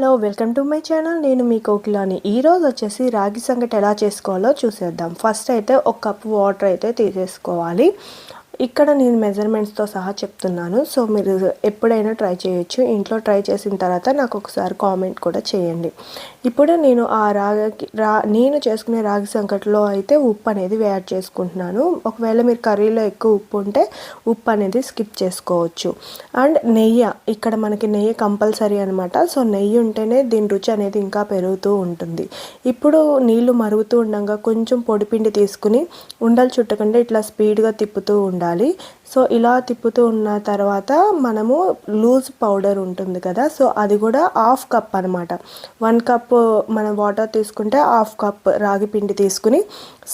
Hello welcome to my channel. నేను మీ కోకిలాని. ఈరోజు వచ్చేసి రాగి సంగటి ఎలా చేసుకోవాలో చూసేద్దాం. ఫస్ట్ అయితే ఒక కప్ వాటర్ అయితే తీసేసుకోవాలి. ఇక్కడ నేను మెజర్మెంట్స్తో సహా చెప్తున్నాను. సో మీరు ఎప్పుడైనా ట్రై చేయొచ్చు. ఇంట్లో ట్రై చేసిన తర్వాత నాకు ఒకసారి కామెంట్ కూడా చేయండి. ఇప్పుడు నేను ఆ రాగి రా నేను చేసుకునే రాగి సంకట్లో అయితే ఉప్పు అనేది యాడ్ చేసుకుంటున్నాను. ఒకవేళ మీరు కర్రీలో ఎక్కువ ఉప్పు ఉంటే ఉప్పు అనేది స్కిప్ చేసుకోవచ్చు. అండ్ నెయ్యి ఇక్కడ మనకి నెయ్యి కంపల్సరీ అనమాట సో నెయ్యి ఉంటేనే దీని రుచి అనేది ఇంకా పెరుగుతూ ఉంటుంది. ఇప్పుడు నీళ్ళు మరుగుతూ ఉండగా కొంచెం పొడిపిండి తీసుకుని ఉండలు చుట్టకుండా ఇట్లా స్పీడ్గా తిప్పుతూ ఉండాలి. సో ఇలా తిప్పుతూ ఉన్న తర్వాత మనము లూజ్ పౌడర్ ఉంటుంది కదా సో అది కూడా హాఫ్ కప్ అనమాట వన్ కప్ మనం వాటర్ తీసుకుంటే హాఫ్ కప్ రాగి పిండి తీసుకుని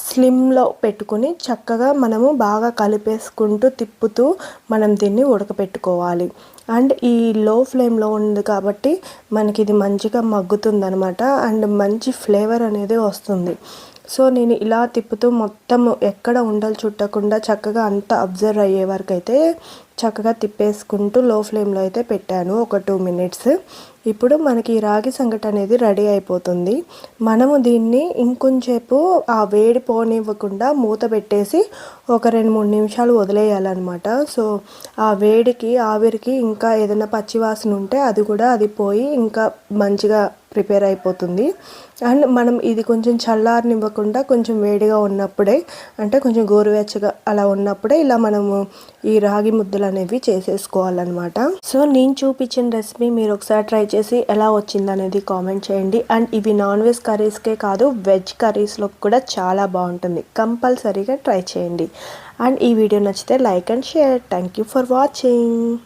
స్లిమ్లో పెట్టుకుని చక్కగా మనము బాగా కలిపేసుకుంటూ తిప్పుతూ మనం దీన్ని ఉడకపెట్టుకోవాలి. అండ్ ఈ లో ఫ్లేమ్లో ఉంది కాబట్టి మనకి ఇది మంచిగా మగ్గుతుందనమాట అండ్ మంచి ఫ్లేవర్ అనేది వస్తుంది. సో నేను ఇలా తిప్పుతూ మొత్తం ఎక్కడ ఉండలు చుట్టకుండా చక్కగా అంత అబ్జర్వ్ అయ్యే వరకు అయితే చక్కగా తిప్పేసుకుంటూ లో ఫ్లేమ్లో అయితే పెట్టాను ఒక టూ మినిట్స్. ఇప్పుడు మనకి ఈ రాగి సంగటి అనేది రెడీ అయిపోతుంది. మనము దీన్ని ఇంకొంచేపు ఆ వేడి పోనివ్వకుండా మూత పెట్టేసి ఒక రెండు మూడు నిమిషాలు వదిలేయాలన్నమాట. సో ఆ వేడికి ఆవిరికి ఇంకా ఏదైనా పచ్చివాసన ఉంటే అది కూడా అది పోయి ఇంకా మంచిగా ప్రిపేర్ అయిపోతుంది. అండ్ మనం ఇది కొంచెం చల్లారనివ్వకుండా కొంచెం వేడిగా ఉన్నప్పుడే అంటే కొంచెం గోరువెచ్చగా అలా ఉన్నప్పుడే ఇలా మనము ఈ రాగి ముద్దలు అనేవి చేసేసుకోవాలన్నమాట. సో నేను చూపించిన రెసిపీ మీరు ఒకసారి ట్రై చేసి ఎలా వచ్చింది అనేది కామెంట్ చేయండి. అండ్ ఇవి నాన్ వెజ్ కర్రీస్కే కాదు వెజ్ కర్రీస్లో కూడా చాలా బాగుంటుంది. కంపల్సరీగా ట్రై చేయండి. అండ్ ఈ వీడియో నచ్చితే like and share. Thank you for watching.